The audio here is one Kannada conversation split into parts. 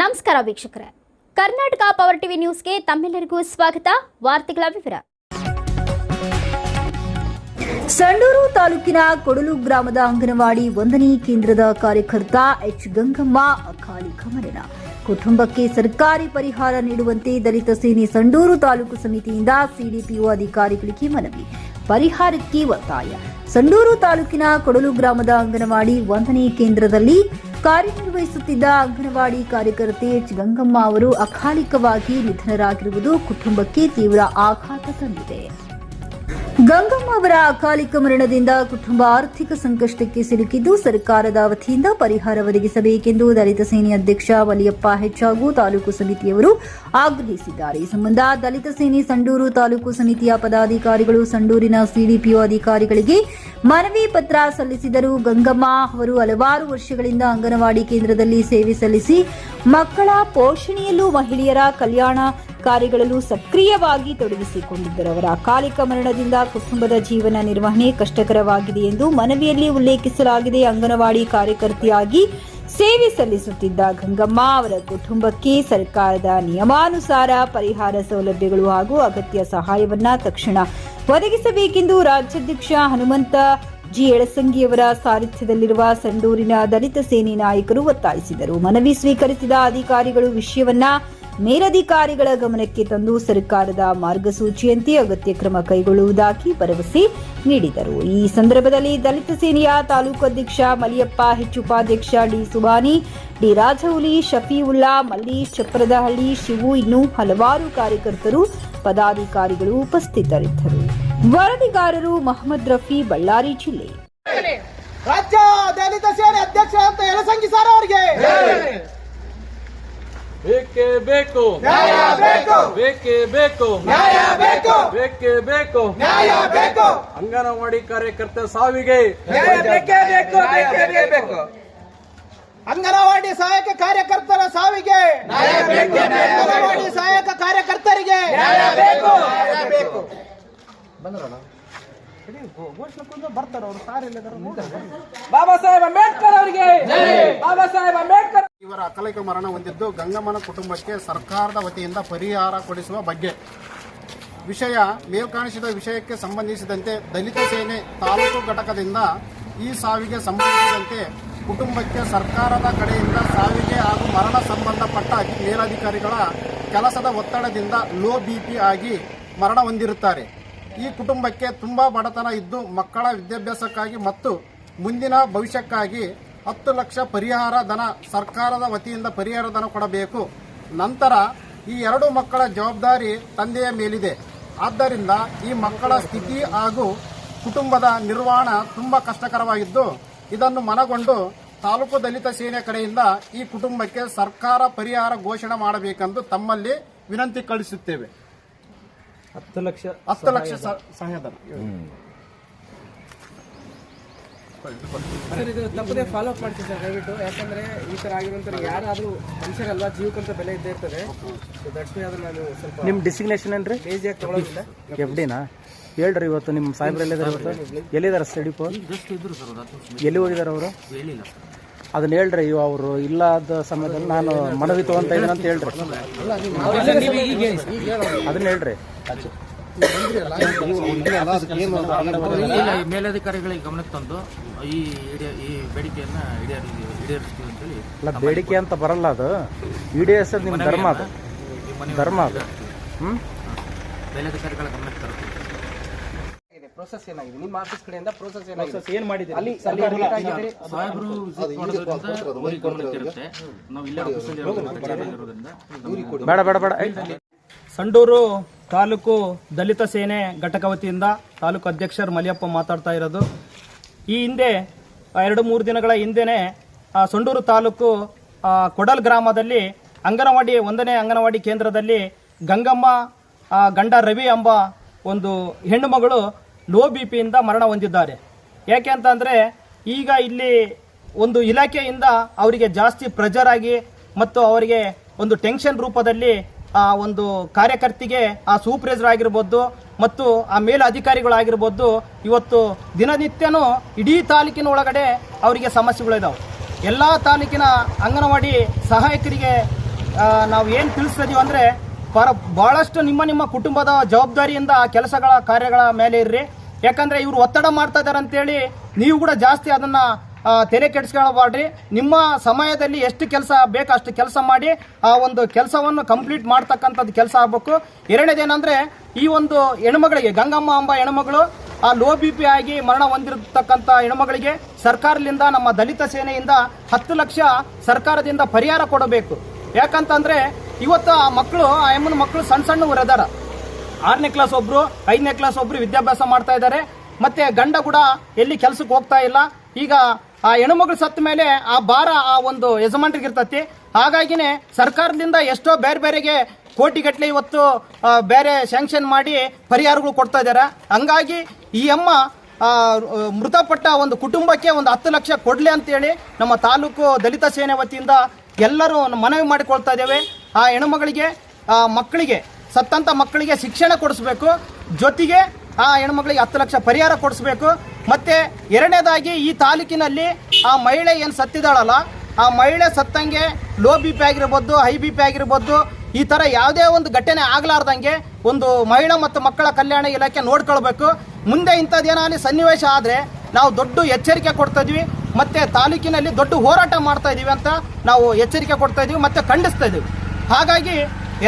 ನಮಸ್ಕಾರ ವೀಕ್ಷಕರೇ. ಕರ್ನಾಟಕ ಪವರ್ ಟಿವಿ ನ್ಯೂಸ್ಗೆ ತಮ್ಮೆಲ್ಲರಿಗೂ ಸ್ವಾಗತ. ವಾರ್ತೆಗಳ ವಿವರ. ಸಂಡೂರು ತಾಲೂಕಿನ ಕೊಡಲು ಗ್ರಾಮದ ಅಂಗನವಾಡಿ ಒಂದನೇ ಕೇಂದ್ರದ ಕಾರ್ಯಕರ್ತ ಎಚ್ ಗಂಗಮ್ಮ ಅಕಾಲಿಕ ಮರಣ ಕುಟುಂಬಕ್ಕೆ ಸರ್ಕಾರಿ ಪರಿಹಾರ ನೀಡುವಂತೆ ದಲಿತ ಸೇನೆ ಸಂಡೂರು ತಾಲೂಕು ಸಮಿತಿಯಿಂದ ಸಿಡಿಪಿಒ ಅಧಿಕಾರಿಗಳಿಗೆ ಮನವಿ. ಪರಿಹಾರಕ್ಕೆ ಒತ್ತಾಯ. ಸಂಡೂರು ತಾಲೂಕಿನ ಕೊಡಲು ಗ್ರಾಮದ ಅಂಗನವಾಡಿ ಒಂದನೇ ಕೇಂದ್ರದಲ್ಲಿ ಕಾರ್ಯನಿರ್ವಹಿಸುತ್ತಿದ್ದ ಅಂಗನವಾಡಿ ಕಾರ್ಯಕರ್ತೆ ಎಚ್ ಗಂಗಮ್ಮ ಅವರು ಅಕಾಲಿಕವಾಗಿ ನಿಧನರಾಗಿರುವುದು ಕುಟುಂಬಕ್ಕೆ ತೀವ್ರ ಆಘಾತ ತಂದಿದೆ. ಗಂಗಮ್ಮ ಅವರ ಅಕಾಲಿಕ ಮರಣದಿಂದ ಕುಟುಂಬ ಆರ್ಥಿಕ ಸಂಕಷ್ಟಕ್ಕೆ ಸಿಲುಕಿದ್ದು ಸರ್ಕಾರದ ವತಿಯಿಂದ ಪರಿಹಾರ ಒದಗಿಸಬೇಕೆಂದು ದಲಿತ ಸೇನೆ ಅಧ್ಯಕ್ಷ ವಲಿಯಪ್ಪ ಹೆಚ್ಚಾಗೂ ತಾಲೂಕು ಸಮಿತಿಯವರು ಆಗ್ರಹಿಸಿದ್ದಾರೆ. ಈ ಸಂಬಂಧ ದಲಿತ ಸೇನೆ ಸಂಡೂರು ತಾಲೂಕು ಸಮಿತಿಯ ಪದಾಧಿಕಾರಿಗಳು ಸಂಡೂರಿನ ಸಿಡಿಪಿಒ ಅಧಿಕಾರಿಗಳಿಗೆ ಮನವಿ ಪತ್ರ ಸಲ್ಲಿಸಿದರು. ಗಂಗಮ್ಮ ಅವರು ಹಲವಾರು ವರ್ಷಗಳಿಂದ ಅಂಗನವಾಡಿ ಕೇಂದ್ರದಲ್ಲಿ ಸೇವೆ ಸಲ್ಲಿಸಿ ಮಕ್ಕಳ ಪೋಷಣೆಯಲ್ಲೂ ಮಹಿಳೆಯರ ಕಲ್ಯಾಣ ಕಾರ್ಯಗಳಲ್ಲೂ ಸಕ್ರಿಯವಾಗಿ ತೊಡಗಿಸಿಕೊಂಡಿದ್ದರು. ಅವರ ಅಕಾಲಿಕ ಮರಣದಿಂದ ಕುಟುಂಬದ ಜೀವನ ನಿರ್ವಹಣೆ ಕಷ್ಟಕರವಾಗಿದೆ ಎಂದು ಮನವಿಯಲ್ಲಿ ಉಲ್ಲೇಖಿಸಲಾಗಿದೆ. ಅಂಗನವಾಡಿ ಕಾರ್ಯಕರ್ತೆಯಾಗಿ ಸೇವೆ ಸಲ್ಲಿಸುತ್ತಿದ್ದ ಗಂಗಮ್ಮ ಅವರ ಕುಟುಂಬಕ್ಕೆ ಸರ್ಕಾರದ ನಿಯಮಾನುಸಾರ ಪರಿಹಾರ ಸೌಲಭ್ಯಗಳು ಹಾಗೂ ಅಗತ್ಯ ಸಹಾಯವನ್ನ ತಕ್ಷಣ ಒದಗಿಸಬೇಕೆಂದು ರಾಜ್ಯಾಧ್ಯಕ್ಷ ಹನುಮಂತ ಜಿ. ಎಳಸಂಗಿಯವರ ಸಾರಥ್ಯದಲ್ಲಿರುವ ಸಂಡೂರಿನ ದಲಿತ ಸೇನೆ ನಾಯಕರು ಒತ್ತಾಯಿಸಿದರು. ಮನವಿ ಸ್ವೀಕರಿಸಿದ ಅಧಿಕಾರಿಗಳು ವಿಷಯವನ್ನ ಮೇಲಧಿಕಾರಿಗಳ ಗಮನಕ್ಕೆ ತಂದು ಸರ್ಕಾರದ ಮಾರ್ಗಸೂಚಿಯಂತೆ ಅಗತ್ಯ ಕ್ರಮ ಕೈಗೊಳ್ಳುವುದಾಗಿ ಭರವಸೆ ನೀಡಿದರು. ಈ ಸಂದರ್ಭದಲ್ಲಿ ದಲಿತ ಸೇನೆಯ ತಾಲೂಕು ಅಧ್ಯಕ್ಷ ಮಲಿಯಪ್ಪ, ಹೆಚ್ಚು ಉಪಾಧ್ಯಕ್ಷ ಡಿ ಸುಬಾನಿ ಡಿ ರಾಜೌಲಿ ಶಫೀವುಲ್ಲಾ ಮಲ್ಲಿ ಚಪ್ರದಹಳ್ಳಿ, ಶಿವು ಇನ್ನೂ ಹಲವಾರು ಕಾರ್ಯಕರ್ತರು, ಪದಾಧಿಕಾರಿಗಳು ಉಪಸ್ಥಿತರಿದ್ದರು. ವರದಿಗಾರರು ಮಹಮ್ಮದ್ ರಫಿ ಬಳ್ಳಾರಿ ಜಿಲ್ಲೆ ರಾಜ್ಯ ದಲಿತ ಸೇನೆ ಅಧ್ಯಕ್ಷ ಅಂತ ಯಲಸಂಗಿ ಸರ್ ಅವರಿಗೆ ಬೇಕೇ ಬೇಕು. ನ್ಯಾಯ ಬೇಕು. ಬೇಕೇ ಬೇಕು. ನ್ಯಾಯ ಬೇಕು. ಬೇಕೇ ಬೇಕು. ನ್ಯಾಯ ಬೇಕು. ಅಂಗನವಾಡಿ ಕಾರ್ಯಕರ್ತ ಸಾವಿಗೆ. ನ್ಯಾಯ ಬೇಕೇ ಬೇಕು ಬೇಕೇ ಬೇಕು. ಅಂಗನವಾಡಿ ಸಹಾಯಕ ಕಾರ್ಯಕರ್ತರ ಸಾವಿಗೆ. ನ್ಯಾಯ ಬೇಕು ಅಂಗನವಾಡಿ ಸಹಾಯಕ ಕಾರ್ಯಕರ್ತರಿಗೆ. ನ್ಯಾಯ ಬೇಕು. ನ್ಯಾಯ ಬೇಕು. ಬಾಬಾ ಸಾಹೇಬ್ ಅಂಬೇಡ್ಕರ್ ಅವರಿಗೆ. ಬಾಬಾ ಸಾಹೇಬ್ ಅಂಬೇಡ್ಕರ್ ಇವರ ಅಕಲಿಕ ಮರಣ ಹೊಂದಿದ್ದು ಗಂಗಮ್ಮನ ಕುಟುಂಬಕ್ಕೆ ಸರ್ಕಾರದ ವತಿಯಿಂದ ಪರಿಹಾರ ಕೊಡಿಸುವ ಬಗ್ಗೆ. ವಿಷಯ ಮೇಲ್ಕಾಣಿಸಿದ ವಿಷಯಕ್ಕೆ ಸಂಬಂಧಿಸಿದಂತೆ ದಲಿತ ಸೇನೆ ತಾಲೂಕು ಘಟಕದಿಂದ ಈ ಸಾವಿಗೆ ಸಂಬಂಧಿಸಿದಂತೆ ಕುಟುಂಬಕ್ಕೆ ಸರ್ಕಾರದ ಕಡೆಯಿಂದ ಸಾವಿಗೆ ಹಾಗೂ ಮರಣ ಸಂಬಂಧಪಟ್ಟ ಮೇಲಧಿಕಾರಿಗಳ ಕೆಲಸದ ಒತ್ತಡದಿಂದ ಲೋ ಬಿಪಿ ಆಗಿ ಮರಣ ಹೊಂದಿರುತ್ತಾರೆ. ಈ ಕುಟುಂಬಕ್ಕೆ ತುಂಬಾ ಬಡತನ ಇದ್ದು ಮಕ್ಕಳ ವಿದ್ಯಾಭ್ಯಾಸಕ್ಕಾಗಿ ಮತ್ತು ಮುಂದಿನ ಭವಿಷ್ಯಕ್ಕಾಗಿ ಹತ್ತು ಲಕ್ಷ ಪರಿಹಾರ ಧನ ಸರ್ಕಾರದ ವತಿಯಿಂದ ಪರಿಹಾರ ಧನ ಕೊಡಬೇಕು. ನಂತರ ಈ ಎರಡು ಮಕ್ಕಳ ಜವಾಬ್ದಾರಿ ತಂದೆಯ ಮೇಲಿದೆ. ಆದ್ದರಿಂದ ಈ ಮಕ್ಕಳ ಸ್ಥಿತಿ ಹಾಗೂ ಕುಟುಂಬದ ನಿರ್ವಹಣೆ ತುಂಬಾ ಕಷ್ಟಕರವಾಗಿದ್ದು ಇದನ್ನು ಮನಗೊಂಡು ತಾಲೂಕು ದಲಿತ ಸೇನೆ ಕಡೆಯಿಂದ ಈ ಕುಟುಂಬಕ್ಕೆ ಸರ್ಕಾರ ಪರಿಹಾರ ಘೋಷಣೆ ಮಾಡಬೇಕೆಂದು ತಮ್ಮಲ್ಲಿ ವಿನಂತಿ ಕಳಿಸುತ್ತೇವೆ. ಹತ್ತು ಲಕ್ಷ ಹತ್ತು ಲಕ್ಷ ಸಹಾಯಧನ. ಸರ್ ಇದು ತಪ್ಪದೇ ಫಾಲೋ ಅಪ್ ಮಾಡ್ತೀವಿ ಸರ್ ದಯವಿಟ್ಟು ಯಾಕಂದ್ರೆ ಈ ತರ ಆಗಿರುವಂತ ಯಾರಾದ್ರೂ ಮನುಷ್ಯರಲ್ವಾ ಜೀವಕ್ಕಂತ ಬೆಲೆ ಇದ್ದೇ ಇರ್ತದೆ ಸೊ ದಟ್ಸ್ ಮೇ ಅದನ್ನ ಸ್ವಲ್ಪ ನಿಮ್ಮ ಡಿಸಿಗ್ನೇಷನ್ ಏನ್ರಿ ಲೇಜಿಯಾಗಿ ತಗೊಳ್ಳೋದಿಲ್ಲ ಎಫ್ ಡಿನಾ ಹೇಳ್ರಿ ಇವತ್ತು ನಿಮ್ಮ ಸಾಹೇಬ್ರು ಎಲ್ಲಿದ್ದಾರೆ ಇವತ್ತು ಎಲ್ಲಿದ್ದಾರೆ ಸ್ಟಡಿಪು ಎಲ್ಲಿ ಹೋಗಿದ್ದಾರೆ ಅವರು ಅದನ್ನ ಹೇಳ್ರಿ ಇವ ಅವರು ಇಲ್ಲದ ಸಮಯದಲ್ಲಿ ನಾನು ಮನವಿ ತಗೊಂತ ಇದ್ದೀನಿ ಅಂತ ಹೇಳ್ರಿ ಅದನ್ನ ಹೇಳ್ರಿ ಮೇಲಧಿಕಾರಿಗಳಿಗೆ ಗಮನಕ್ಕೆ ತಂದು ಈ ಈಡೇ- ಈ ಬೇಡಿಕೆಯನ್ನ ಈಡೇರಿ ಈಡೇರಿಸ್ತೀವಿ ಅಂತೇಳಿ ಅಲ್ಲ ಬೇಡಿಕೆ ಅಂತ ಬರಲ್ಲ ಅದು. ಇಡಿಎಸ್ ನಿಮ್ಮ ಧರ್ಮ ಅದು. ಧರ್ಮ ಅದು. ಹ್ಮ್? ಮೇಲಧಿಕಾರಿಗಳ ಗಮನಕ್ಕೆ ತರ್ತೀವಿ ಪ್ರೋಸೆಸ್ ಏನಾಗಿದೆ? ನಿಮ್ಮ ಆಫೀಸ್ ಕಡೆಯಿಂದ ಪ್ರೋಸೆಸ್ ಏನಾಗಿದೆ? ಏನ್ ಅಲ್ಲಿ ಸಾಹೇಬರು ಮಾಡೋದ್ರಿಂದ ನಾವು ಇಲ್ಲೇ ಆಫೀಸಲ್ಲಿ ಬೇಡ ಬೇಡ ಬೇಡ. ಸಂಡೂರು ತಾಲೂಕು ದಲಿತ ಸೇನೆ ಘಟಕ ವತಿಯಿಂದ ತಾಲೂಕು ಅಧ್ಯಕ್ಷರು ಮಲಿಯಪ್ಪ ಮಾತಾಡ್ತಾ ಇರೋದು. ಈ ಹಿಂದೆ ಎರಡು ಮೂರು ದಿನಗಳ ಹಿಂದೆನೆ ಆ, ಸಂಡೂರು ತಾಲೂಕು ಕೊಡಲ್ ಗ್ರಾಮದಲ್ಲಿ ಅಂಗನವಾಡಿ ಒಂದನೇ ಅಂಗನವಾಡಿ ಕೇಂದ್ರದಲ್ಲಿ ಗಂಗಮ್ಮ ಗಂಡ ರವಿ ಎಂಬ ಒಂದು ಹೆಣ್ಣು ಮಗಳು ಲೋ ಬಿ ಪಿಯಿಂದ ಮರಣ ಹೊಂದಿದ್ದಾರೆ. ಯಾಕೆ ಅಂತಂದರೆ ಈಗ ಇಲ್ಲಿ ಒಂದು ಇಲಾಖೆಯಿಂದ ಅವರಿಗೆ ಜಾಸ್ತಿ ಪ್ರೆಜರ್ ಆಗಿ ಮತ್ತು ಅವರಿಗೆ ಒಂದು ಟೆನ್ಷನ್ ರೂಪದಲ್ಲಿ ಆ ಒಂದು ಕಾರ್ಯಕರ್ತಿಗೆ ಆ ಸೂಪರ್ವೈಸರ್ ಆಗಿರ್ಬೋದು ಮತ್ತು ಆ ಮೇಲ ಅಧಿಕಾರಿಗಳಾಗಿರ್ಬೋದು ಇವತ್ತು ದಿನನಿತ್ಯನೂ ಇಡೀ ತಾಲೂಕಿನ ಒಳಗಡೆ ಅವರಿಗೆ ಸಮಸ್ಯೆಗಳಿದಾವೆ ಎಲ್ಲ ತಾಲೂಕಿನ ಅಂಗನವಾಡಿ ಸಹಾಯಕರಿಗೆ ನಾವು ಏನು ತಿಳಿಸ್ತಿದೀವಿ ಅಂದರೆ ಪರ ಭಾಳಷ್ಟು ನಿಮ್ಮ ನಿಮ್ಮ ಕುಟುಂಬದ ಜವಾಬ್ದಾರಿಯಿಂದ ಆ ಕೆಲಸಗಳ ಕಾರ್ಯಗಳ ಮೇಲೆ ಇರ್ರಿ. ಯಾಕಂದರೆ ಇವರು ಒತ್ತಡ ಮಾಡ್ತಾ ಇದ್ದಾರೆ ಅಂತೇಳಿ ನೀವು ಕೂಡ ಜಾಸ್ತಿ ಅದನ್ನು ತೆರೆ ಕೆಡಿಸ್ಕೊಳ್ಬಾಡ್ರಿ ನಿಮ್ಮ ಸಮಯದಲ್ಲಿ ಎಷ್ಟು ಕೆಲಸ ಬೇಕು ಅಷ್ಟು ಕೆಲಸ ಮಾಡಿ ಆ ಒಂದು ಕೆಲಸವನ್ನು ಕಂಪ್ಲೀಟ್ ಮಾಡ್ತಕ್ಕಂಥದ್ದು ಕೆಲಸ ಆಗಬೇಕು. ಎರಡನೇದೇನೆಂದರೆ, ಈ ಒಂದು ಹೆಣ್ಮಗಳಿಗೆ, ಗಂಗಮ್ಮ ಅಂಬ ಹೆಣ್ಮಗಳು, ಆ ಲೋ ಬಿ ಪಿ ಆಗಿ ಮರಣ ಹೊಂದಿರತಕ್ಕಂಥ ಹೆಣ್ಮಗಳಿಗೆ ಸರ್ಕಾರದಿಂದ, ನಮ್ಮ ದಲಿತ ಸೇನೆಯಿಂದ ಹತ್ತು ಲಕ್ಷ ಸರ್ಕಾರದಿಂದ ಪರಿಹಾರ ಕೊಡಬೇಕು. ಯಾಕಂತಂದ್ರೆ, ಇವತ್ತು ಆ ಮಕ್ಕಳು, ಆ ಹೆಮ್ಮನ ಮಕ್ಕಳು ಸಣ್ಣ ಸಣ್ಣ ಅದಾರ ಆರನೇ ಕ್ಲಾಸ್ ಒಬ್ರು, ಐದನೇ ಕ್ಲಾಸ್ ಒಬ್ಬರು ವಿದ್ಯಾಭ್ಯಾಸ ಮಾಡ್ತಾ ಇದ್ದಾರೆ. ಮತ್ತೆ ಗಂಡ ಕೂಡ ಎಲ್ಲಿ ಕೆಲ್ಸಕ್ಕೆ ಹೋಗ್ತಾ ಇಲ್ಲ. ಈಗ ಆ ಹೆಣ್ಮಗಳು ಸತ್ತ ಮೇಲೆ ಆ ಭಾರ ಆ ಒಂದು ಯಜಮಾನ್ರಿಗೆ ಇರ್ತತಿ. ಹಾಗಾಗಿನೇ ಸರ್ಕಾರದಿಂದ ಎಷ್ಟೋ ಬೇರೆ ಬೇರೆಗೆ ಕೋಟಿಗಟ್ಟಲೆ ಇವತ್ತು ಬೇರೆ ಸ್ಯಾಂಕ್ಷನ್ ಮಾಡಿ ಪರಿಹಾರಗಳು ಕೊಡ್ತಾ ಇದ್ದಾರೆ ಹಂಗಾಗಿ ಈ ಅಮ್ಮ ಮೃತಪಟ್ಟ ಒಂದು ಕುಟುಂಬಕ್ಕೆ ಒಂದು ಹತ್ತು ಲಕ್ಷ ಕೊಡಲಿ ಅಂತೇಳಿ ನಮ್ಮ ತಾಲೂಕು ದಲಿತ ಸೇನೆ ವತಿಯಿಂದ ಎಲ್ಲರೂ ಮನವಿ ಮಾಡಿಕೊಳ್ತಾ ಇದ್ದೇವೆ. ಆ ಹೆಣ್ಮಗಳಿಗೆ ಮಕ್ಕಳಿಗೆ, ಸತ್ತಂತ ಮಕ್ಕಳಿಗೆ ಶಿಕ್ಷಣ ಕೊಡಿಸ್ಬೇಕು. ಜೊತೆಗೆ ಆ ಹೆಣ್ಮಕ್ಳಿಗೆ ಹತ್ತು ಲಕ್ಷ ಪರಿಹಾರ ಕೊಡಿಸ್ಬೇಕು. ಮತ್ತೆ ಎರಡನೇದಾಗಿ ಈ ತಾಲೂಕಿನಲ್ಲಿ ಆ ಮಹಿಳೆ ಏನು ಸತ್ತಿದ್ದಾಳಲ್ಲ, ಆ ಮಹಿಳೆ ಸತ್ತಂಗೆ ಲೋ ಬಿ ಪಿ ಆಗಿರ್ಬೋದು, ಹೈ ಬಿ ಪಿ ಆಗಿರ್ಬೋದು, ಈ ಥರ ಯಾವುದೇ ಒಂದು ಘಟನೆ ಆಗಲಾರ್ದಂಗೆ ಒಂದು ಮಹಿಳಾ ಮತ್ತು ಮಕ್ಕಳ ಕಲ್ಯಾಣ ಇಲಾಖೆ ನೋಡ್ಕೊಳ್ಬೇಕು. ಮುಂದೆ ಇಂಥದ್ದೇನಾಗಲಿ ಸನ್ನಿವೇಶ ಆದರೆ ನಾವು ದೊಡ್ಡ ಎಚ್ಚರಿಕೆ ಕೊಡ್ತಾ ಇದ್ವಿ. ಮತ್ತೆ ತಾಲೂಕಿನಲ್ಲಿ ದೊಡ್ಡ ಹೋರಾಟ ಮಾಡ್ತಾಯಿದ್ದೀವಿ ಅಂತ ನಾವು ಎಚ್ಚರಿಕೆ ಕೊಡ್ತಾ ಮತ್ತು ಮತ್ತೆ ಖಂಡಿಸ್ತಾ ಇದ್ದೀವಿ ಹಾಗಾಗಿ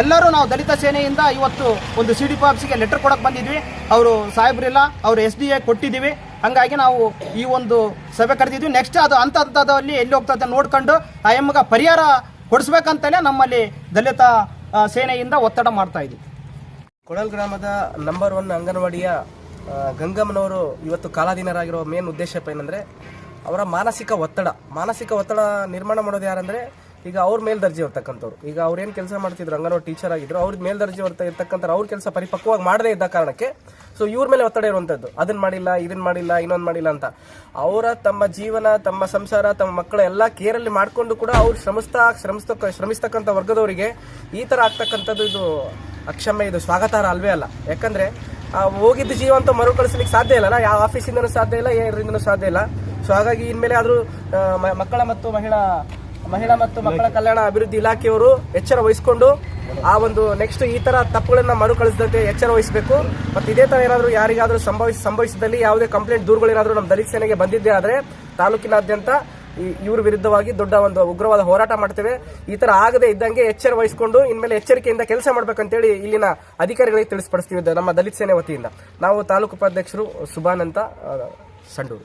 ಎಲ್ಲರೂ ನಾವು ದಲಿತ ಸೇನೆಯಿಂದ ಇವತ್ತು ಒಂದು ಸಿ ಡಿ ಆಫೀಸಿಗೆ ಲೆಟರ್ ಕೊಡಕ್ಕೆ ಬಂದಿದ್ವಿ. ಅವರು ಸಾಹೇಬ್ರಿಲ್ಲ, ಅವರು ಎಸ್ ಡಿ ಎ ಕೊಟ್ಟಿದ್ದೀವಿ. ಹಂಗಾಗಿ ನಾವು ಈ ಒಂದು ಸಭೆ ಕರೆದಿದ್ವಿ. ನೆಕ್ಸ್ಟ್ ಅದು ಹಂತ ಹಂತದಲ್ಲಿ ಎಲ್ಲಿ ಹೋಗ್ತದೆ ನೋಡ್ಕೊಂಡು ಆ ಎಮ್ಮಗೆ ಪರಿಹಾರ ಕೊಡಿಸ್ಬೇಕಂತಲೇ ನಮ್ಮಲ್ಲಿ ದಲಿತ ಸೇನೆಯಿಂದ ಒತ್ತಡ ಮಾಡ್ತಾ ಇದ್ವಿ. ಕೊಳಲ್ ಗ್ರಾಮದ ನಂಬರ್ ಒನ್ ಅಂಗನವಾಡಿಯ ಗಂಗಮ್ಮನವರು ಇವತ್ತು ಕಾಲಾಧೀನರಾಗಿರೋ ಮೇನ್ ಉದ್ದೇಶ ಏನಂದ್ರೆ ಅವರ ಮಾನಸಿಕ ಒತ್ತಡ. ಮಾನಸಿಕ ಒತ್ತಡ ನಿರ್ಮಾಣ ಮಾಡೋದು ಯಾರಂದ್ರೆ ಈಗ ಅವ್ರ ಮೇಲ್ದರ್ಜೆ ಇರ್ತಕ್ಕಂಥವ್ರು. ಈಗ ಅವ್ರೇನ್ ಕೆಲಸ ಮಾಡ್ತಿದ್ರು, ಅಂಗನವಾಡಿ ಟೀಚರ್ ಆಗಿದ್ರು ಅವ್ರ ಮೇಲ್ದರ್ಜೆ ಇರ್ತಾ ಇರ್ತಕ್ಕಂಥ ಅವ್ರ ಕೆಲಸ ಪರಿಪಕ್ವವಾಗಿ ಮಾಡದೇ ಇದ್ದ ಕಾರಣಕ್ಕೆ ಸೊ ಇವ್ರ ಮೇಲೆ ಒತ್ತಡ ಇರುವಂಥದ್ದು ಅದನ್ನ ಮಾಡಿಲ್ಲ ಇದನ್ನ ಮಾಡಿಲ್ಲ, ಇನ್ನೊಂದು ಮಾಡಿಲ್ಲ ಅಂತ. ಅವರ ತಮ್ಮ ಜೀವನ, ತಮ್ಮ ಸಂಸಾರ, ತಮ್ಮ ಮಕ್ಕಳ ಎಲ್ಲ ಕೇರಲ್ಲಿ ಮಾಡ್ಕೊಂಡು ಕೂಡ ಅವ್ರು ಶ್ರಮಿಸ್ತಾ ಶ್ರಮಿಸ್ತಕ್ಕ ಶ್ರಮಿಸ್ತಕ್ಕಂಥ ವರ್ಗದವರಿಗೆ ಈ ತರ ಆಗ್ತಕ್ಕಂಥದ್ದು ಇದು ಅಕ್ಷಮ್ಯ, ಇದು ಸ್ವಾಗತಾರ ಅಲ್ವೇ ಅಲ್ಲ. ಯಾಕಂದ್ರೆ ಹೋಗಿದ್ದ ಜೀವ ಅಂತ ಮರುಕಳಿಸ್ಲಿಕ್ಕೆ ಸಾಧ್ಯ ಇಲ್ಲ ಯಾವ ಆಫೀಸಿಂದನೂ ಸಾಧ್ಯ ಇಲ್ಲ ಯಾರಿಂದನೂ ಸಾಧ್ಯ ಇಲ್ಲ. ಸೊ ಹಾಗಾಗಿ ಇನ್ಮೇಲೆ ಆದರೂ ಮಕ್ಕಳ ಮತ್ತು ಮಹಿಳಾ ಮಹಿಳಾ ಮತ್ತು ಮಕ್ಕಳ ಕಲ್ಯಾಣ ಅಭಿವೃದ್ಧಿ ಇಲಾಖೆಯವರು ಎಚ್ಚರ ವಹಿಸಿಕೊಂಡು ಆ ಒಂದು ನೆಕ್ಸ್ಟ್ ಈ ತರ ತಪ್ಪುಗಳನ್ನ ಮರುಕಳಿಸದಂತೆ ಎಚ್ಚರ ವಹಿಸಬೇಕು. ಮತ್ತೆ ಇದೇ ತರ ಏನಾದರೂ ಯಾರಿಗಾದರೂ ಸಂಭವಿಸ ಸಂಭವಿಸಿದಲ್ಲಿ ಯಾವುದೇ ಕಂಪ್ಲೇಂಟ್ ದೂರುಗಳೇನಾದರೂ ನಮ್ಮ ದಲಿತ ಸೇನೆಗೆ ಬಂದಿದ್ದೇ ಆದರೆ ತಾಲೂಕಿನಾದ್ಯಂತ ಇವ್ರ ವಿರುದ್ಧವಾಗಿ ದೊಡ್ಡ ಒಂದು ಉಗ್ರವಾದ ಹೋರಾಟ ಮಾಡ್ತೇವೆ. ಈ ತರ ಆಗದೆ ಇದ್ದಂಗೆ ಎಚ್ಚರ ವಹಿಸಿಕೊಂಡು ಇನ್ಮೇಲೆ ಎಚ್ಚರಿಕೆಯಿಂದ ಕೆಲಸ ಮಾಡ್ಬೇಕಂತೇಳಿ ಇಲ್ಲಿನ ಅಧಿಕಾರಿಗಳಿಗೆ ತಿಳಿಸ್ಪಡಿಸ್ತೀವಿ ನಮ್ಮ ದಲಿತ ಸೇನೆ ವತಿಯಿಂದ. ನಾವು ತಾಲೂಕು ಉಪಾಧ್ಯಕ್ಷರು ಸುಭಾನ್ ಸಂಡೂರು.